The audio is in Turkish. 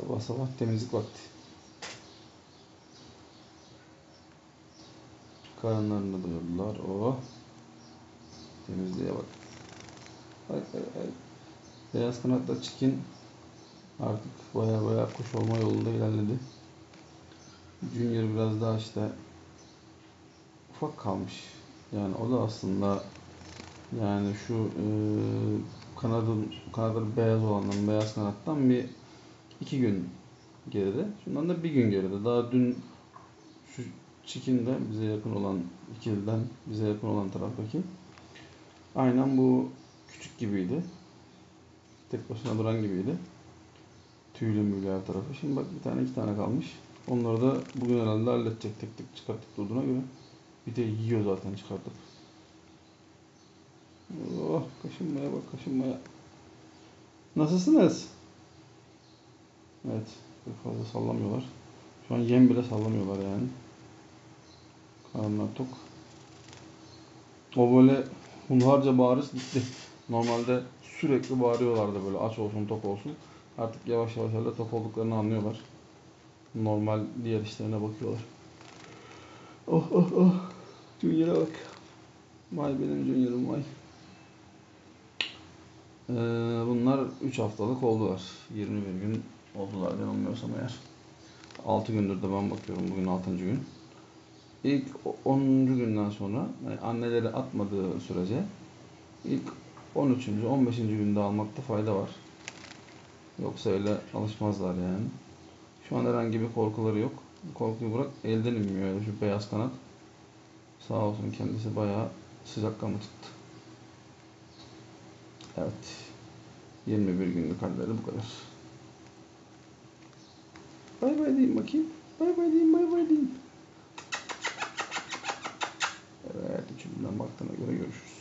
Sabah sabah temizlik vakti. Karınlarını doyurdular. Oh. Temizliğe bak. Ay, ay, ay. Beyaz kanatlı çikin artık baya baya kuş olma yolunda ilerledi. Junior biraz daha işte ufak kalmış. Yani o da aslında yani şu e, kanadın kanadı beyaz olandan beyaz kanattan bir iki gün geride. Şundan da bir gün geride. Daha dün şu çikin de bize yakın olan ikiliden bize yakın olan taraftaki aynen bu küçük gibiydi. Tek başına duran gibiydi. Tüylü müylü her tarafı. Şimdi bak bir tane iki tane kalmış. Onları da bugün herhalde halledecek tek tek çıkarttık durduğuna göre. Bir de yiyor zaten çıkartıp. Oh kaşınmaya bak kaşınmaya. Nasılsınız? Evet. Pek fazla sallamıyorlar. Şu an yem bile sallamıyorlar yani. Karnlar tok. O böyle hunharca bağırış gitti. Normalde sürekli bağırıyorlardı böyle aç olsun tok olsun. Artık yavaş yavaş öyle tok olduklarını anlıyorlar. Normal diğer işlerine bakıyorlar. Oh oh oh. Junior'a bak. Vay benim Junior'ım vay. Ee, bunlar 3 haftalık oldular. 21 gün oldular yanılmıyorsam eğer. 6 gündür de ben bakıyorum bugün 6. gün. İlk 10. günden sonra yani anneleri atmadığı sürece ilk 13. 15. günde almakta fayda var. Yoksa öyle alışmazlar yani. Şu an herhangi bir korkuları yok. Korkuyu bırak elden inmiyor öyle şu beyaz kanat. Sağ olsun kendisi bayağı sıcakkanlı tuttu. Evet. 21 günlük halleri bu kadar. Bay bay diyeyim bakayım. Bay bay diyeyim, bay bay diyeyim. Evet, üçüncüden baktığına göre görüşürüz.